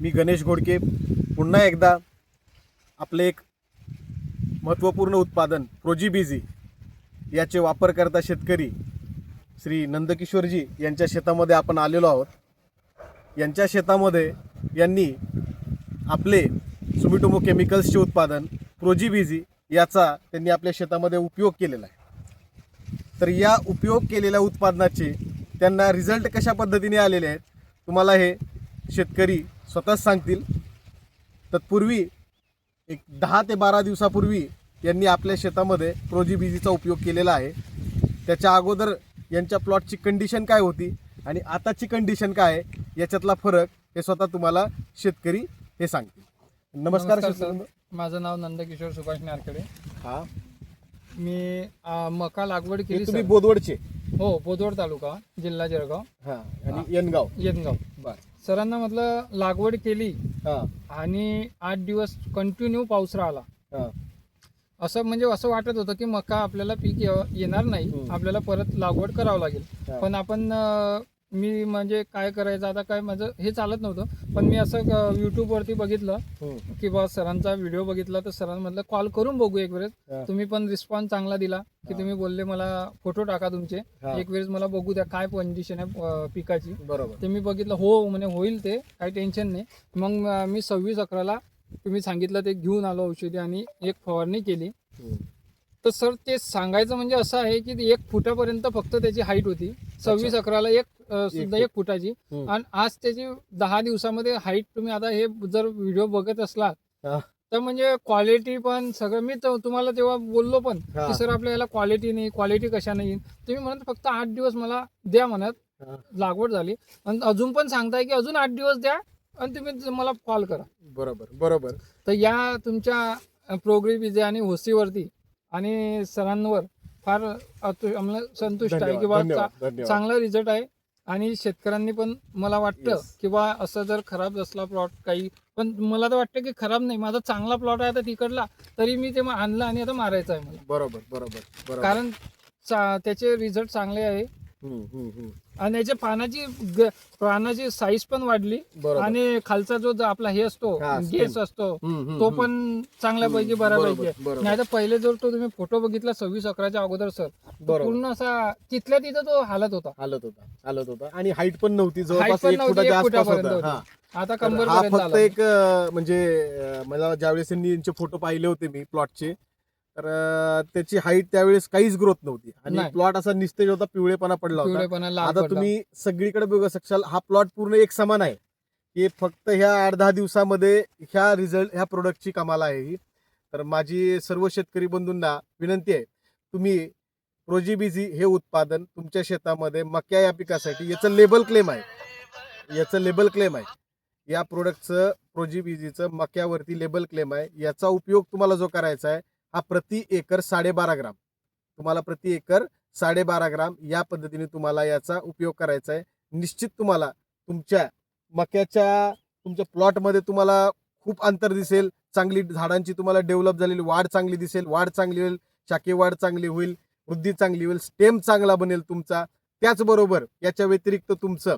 मी गणेश घोडके पुन्हा एकदा आपले एक महत्त्वपूर्ण उत्पादन प्रोजीबीजी याचे वापरकर्ता शेतकरी श्री नंदकिशोरजी यांच्या शेतामध्ये आपण आलेलो आहोत. यांच्या शेतामध्ये यांनी आपले सुमिटोमो केमिकल्सचे उत्पादन प्रोजीबीजी याचा त्यांनी आपल्या शेतामध्ये उपयोग केलेला आहे. तर या उपयोग केलेल्या उत्पादनाचे त्यांना रिझल्ट कशा पद्धतीने आलेले आहेत तुम्हाला हे शेतकरी स्वतःच सांगतील. तत्पूर्वी एक दहा ते बारा दिवसापूर्वी यांनी आपल्या शेतामध्ये प्रोजीबीजीचा उपयोग केलेला आहे. त्याच्या अगोदर यांच्या प्लॉटची कंडिशन काय होती आणि आताची कंडिशन काय आहे याच्यातला फरक हे स्वतः तुम्हाला शेतकरी हे सांगतील. नमस्कार शेतकरी माझं नाव नंदकिशोर सुभाष नारकडे हा. मी मका लागवड केली तुम्ही. बोदवडचे? हो बोदवड तालुका जिल्हा जळगाव. हा. आणि यनगाव? येनगाव. सरांना म्हटलं लागवड केली हा. आणि आठ दिवस कंटिन्यू पाऊस राहिला. हा. असं म्हणजे असं वाटत होतं की मका आपल्याला पीक ये- येणार नाही. हम्म. आपल्याला परत लागवड करावं लागेल. हा. पण आपण अ, मी म्हणजे काय करायचं आता काय माझं हे चालत नव्हतं पण मी असं युट्यूबवरती बघितलं. की बा सरांचा व्हिडिओ बघितला तर सरांना म्हटलं कॉल करून बघू एक वेळेस. तुम्ही पण रिस्पॉन्स चांगला दिला की. तुम्ही बोलले मला फोटो टाका तुमचे. एक वेळेस मला बघू द्या काय कंडिशन आहे पिकाची बरोबर ते मी बघितलं हो म्हणे होईल ते काही टेन्शन नाही मग मी सव्वीस अकराला तुम्ही सांगितलं ते घेऊन आलो औषधी आणि एक फवारणी केली. तर सर ते सांगायचं म्हणजे असं आहे की एक फुटापर्यंत फक्त त्याची हाईट होती सव्वीस अकराला एक अं, सुद्धा. एक फुटाची हम्म. आणि आज त्याची दहा दिवसामध्ये हाईट तुम्ही आता हे जर व्हिडिओ बघत असलात हा. तर म्हणजे क्वालिटी पण सगळं मी तर तुम्हाला तेव्हा बोललो पण हा. की सर आपल्या याला क्वालिटी नाही क्वालिटी कशा नाही तुम्ही म्हणत फक्त आठ दिवस मला द्या म्हणत हा. लागवड झाली आणि अजून पण सांगताय की अजून आठ दिवस द्या आणि तुम्ही मला कॉल करा बरोबर बरोबर तर या तुमच्या प्रोग्री विजय आणि होसीवरती आणि सरांवर फार अतु- आम्हाला संतुष्ट आहे धन्यवाद की बा धन्यवाद चा- धन्यवाद चांगला रिझल्ट आहे आणि शेतकऱ्यांनी पण मला वाटतं Yes. की बा असं जर खराब असला प्लॉट काही पण मला तर वाटतं की खराब नाही माझा चांगला प्लॉट आहे आता तिकडला तरी मी ते आणलं आणि आता मारायचं आहे मला बरोबर बरोबर बरोबर कारण चा- त्याचे रिझल्ट चांगले आहे. आणि याच्या पानाची ग- पानाची साईज पण वाढली. बरोबर. आणि खालचा जो ज- आपला हे असतो हा, गेस stem. असतो हम्म, तो हम्म. पण चांगल्यापैकी हम्म, बऱ्यापैकी आहे. बरोबर. नाही तर पहिले जर तो तुम्ही फोटो बघितला सव्वीस अकराच्या अगोदर सर बरोबर. पूर्ण असा तिथल्या तिथं तो हालत होता. हालत होता हालत होता. आणि हाईट पण नव्हती जवळपास पण एक नव्हती फुटाच्या एक आसपास फुटापर्यंत होता हा. होती. आता तर कंबर हा पर्यंत फक्त आला. एक अं, म्हणजे अं, मला ज्यावेळेस यांनी यांचे फोटो पाहिले होते मी प्लॉटचे तर त्याची हाईट त्यावेळेस काहीच ग्रोथ नव्हती. आणि नाही. प्लॉट असा निस्तेज होता पिवळेपणा पडला होता. पिवळेपणा लाल आता पडला. तुम्ही सगळीकडे बघू शकाल हा प्लॉट पूर्ण एक समान आहे. की फक्त ह्या आठ दहा दिवसामध्ये ह्या रिझल्ट ह्या प्रोडक्टची कमाल आहे ही. तर माझी सर्व शेतकरी बंधूंना विनंती आहे तुम्ही प्रोजीबीजी हे उत्पादन तुमच्या शेतामध्ये मक्या या पिकासाठी याचं लेबल क्लेम आहे. याचं लेबल क्लेम आहे. या प्रोडक्टचं प्रोजीबीजीचं मक्यावरती लेबल क्लेम आहे. याचा उपयोग तुम्हाला जो करायचा आहे हा प्रति एकर साडेबारा ग्राम. तुम्हाला प्रति एकर साडेबारा ग्राम या पद्धतीने तुम्हाला याचा उपयोग करायचा आहे. निश्चित तुम्हाला तुमच्या मक्याच्या तुमच्या प्लॉटमध्ये तुम्हाला खूप अंतर दिसेल. चांगली झाडांची तुम्हाला डेव्हलप झालेली वाढ चांगली दिसेल. वाढ चांगली होईल शाके वाढ चांगली होईल वृद्धी चांगली होईल स्टेम चांगला बनेल तुमचा. त्याचबरोबर याच्या व्यतिरिक्त तुमचं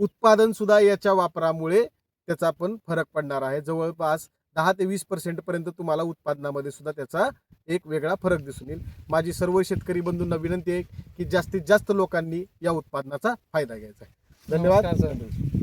उत्पादन सुद्धा याच्या वापरामुळे त्याचा पण फरक पडणार आहे. जवळपास दहा ते वीस पर्सेंट पर्यंत तुम्हाला उत्पादनामध्ये सुद्धा त्याचा एक वेगळा फरक दिसून येईल. माझी सर्व शेतकरी बंधूंना विनंती आहे की जास्तीत जास्त लोकांनी या उत्पादनाचा फायदा घ्यायचा आहे. धन्यवाद. सर.